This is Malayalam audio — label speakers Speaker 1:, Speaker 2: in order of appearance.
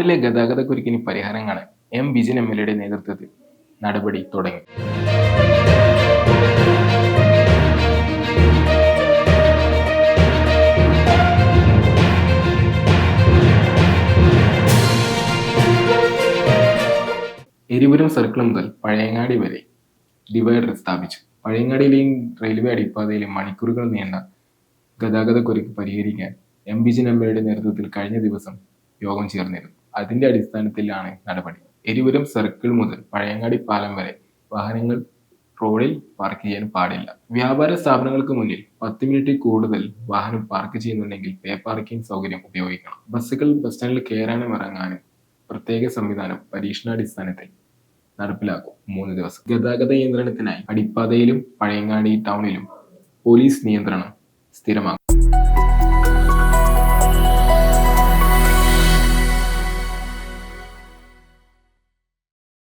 Speaker 1: ടൗണിലെ ഗതാഗതക്കുരുക്കിന് പരിഹാരം കാണാൻ എം വിജയൻ എം എൽ എയുടെ നേതൃത്വത്തിൽ നടപടി തുടങ്ങി. എരിപുരം സർക്കിൾ മുതൽ പഴയങ്ങാടി വരെ ഡിവൈഡർ സ്ഥാപിച്ചു. പഴയങ്ങാടിയിലെയും റെയിൽവേ അടിപ്പാതയിലെയും മണിക്കൂറുകൾ നീണ്ട ഗതാഗതക്കുരുക്ക് പരിഹരിക്കാൻ എം വിജിൻ എം എയുടെ നേതൃത്വത്തിൽ കഴിഞ്ഞ ദിവസം യോഗം ചേർന്നിരുന്നു. അതിന്റെ അടിസ്ഥാനത്തിലാണ് നടപടി. എരിപുരം സർക്കിൾ മുതൽ പഴയങ്ങാടി പാലം വരെ വാഹനങ്ങൾ റോഡിൽ പാർക്ക് ചെയ്യാൻ പാടില്ല. വ്യാപാര സ്ഥാപനങ്ങൾക്ക് മുന്നിൽ പത്ത് മിനിറ്റ് കൂടുതൽ വാഹനം പാർക്ക് ചെയ്യുന്നുണ്ടെങ്കിൽ പേ പാർക്കിംഗ് സൗകര്യം ഉപയോഗിക്കണം. ബസ്സുകൾ ബസ് സ്റ്റാൻഡിൽ കയറാനും ഇറങ്ങാനും പ്രത്യേക സംവിധാനം പരീക്ഷണാടിസ്ഥാനത്തിൽ നടപ്പിലാക്കും മൂന്ന് ദിവസം. ഗതാഗത നിയന്ത്രണത്തിനായി അടിപ്പാതയിലും പഴയങ്ങാടി ടൗണിലും പോലീസ് നിയന്ത്രണം സ്ഥിരമാക്കും.